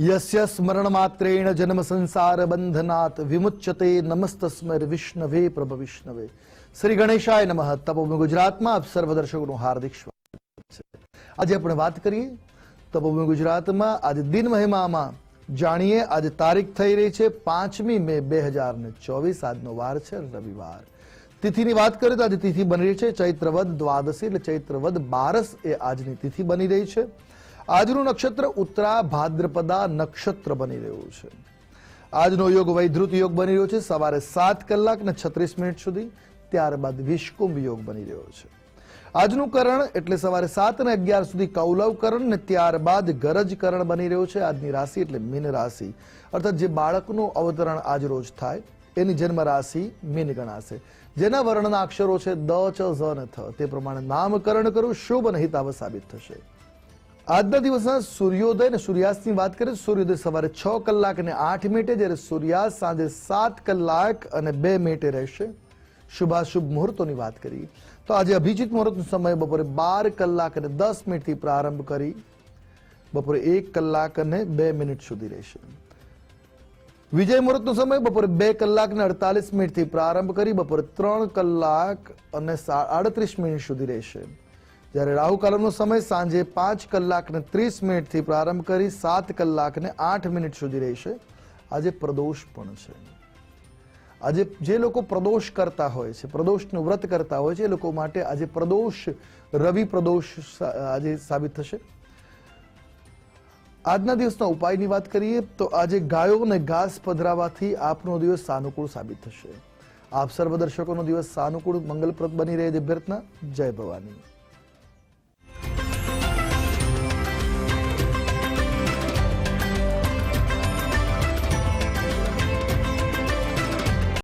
યસ્ય સ્મરણ માત્રેણ જન્મ સંસાર બંધનાત વિમુચ્યતે નમસ્તસ્મર વિષ્ણવે પ્રભ વિષ્ણવે શ્રી ગણેશાય નમઃ તપોભૂમિ ગુજરાતમાં આપ સર્વ દર્શકોનું હાર્દિક સ્વાગત છે આજે આપણે વાત કરીએ તપોભૂમિ ગુજરાતમાં આજે દિન મહિમામાં જાણીએ આજે તારીખ થઈ રહી છે પાંચમી મે બે હજાર ને ચોવીસ આજનો વાર છે રવિવાર તિથિની વાત કરીએ તો આજે તિથિ બની રહી છે ચૈત્રવદ દ્વાદશી એટલે ચૈત્રવદ બારસ એ આજની તિથિ બની રહી છે આજનું નક્ષત્ર ઉત્તરા ભાદ્રપદા નક્ષત્ર બની રહ્યું છે. આજનો યોગ વૈધૃત યોગ બની રહ્યો છે. સવારે સાત કલાક ને છત્રીસ મિનિટ સુધી, ત્યારબાદ વિષ્કુંભ યોગ બની રહ્યો છે. આજનું કરણ એટલે સવારે સાત અને અગિયાર સુધી કૌલવ કરણ ને ત્યારબાદ ગરજ કરણ બની રહ્યો છે. આજની રાશિ એટલે મીન રાશિ. અર્થાત જે બાળકનું અવતરણ આજ રોજ થાય, એની જન્મ રાશિ મીન ગણાશે. જેના વર્ણના અક્ષરો છે દ, ચ, ઝ ન થ. તે પ્રમાણે નામકરણ કરવું શુભ અને હિતાવ સાબિત થશે. આજના દિવસના સૂર્યોદય અને સૂર્યાસ્તની વાત કરીએ સૂર્યોદય સવારે છ કલાક અને આઠ મિનિટે, જ્યારે સૂર્યાસ્ત સાંજે સાત કલાક અને બે મિનિટે રહેશે. શુભાશુભ મુહૂર્તોની વાત કરીએ તો આજે અભિજીત મુહૂર્તનો સમય બપોરે બાર કલાક અને દસ મિનિટથી પ્રારંભ કરી બપોરે એક કલાક અને બે મિનિટ સુધી રહેશે. વિજય મુહૂર્તનો સમય બપોરે બે કલાક અને અડતાલીસ મિનિટથી પ્રારંભ કરી બપોરે ત્રણ કલાક અને આડત્રીસ મિનિટ સુધી રહેશે. જ્યારે રાહુ કાલમનો સમય સાંજે પાંચ કલાક ને ત્રીસ મિનિટથી પ્રારંભ કરી સાત કલાક ને આઠ મિનિટ સુધી રહેશે. આજે પ્રદોષ પણ છે. આજે જે લોકો પ્રદોષ કરતા હોય છે, પ્રદોષનું વ્રત કરતા હોય છે, એ લોકો માટે આજે પ્રદોષ, રવિ પ્રદોષ આજે સાબિત થશે. આજના દિવસના ઉપાયની વાત કરીએ તો આજે ગાયોને ઘાસ પધરાવાથી આપનો દિવસ સાનુકૂળ સાબિત થશે. આપ સર્વ દર્શકોનો દિવસ સાનુકૂળ, મંગલપ્રદ બની રહે. છે અભ્યર્થના જય ભવાની.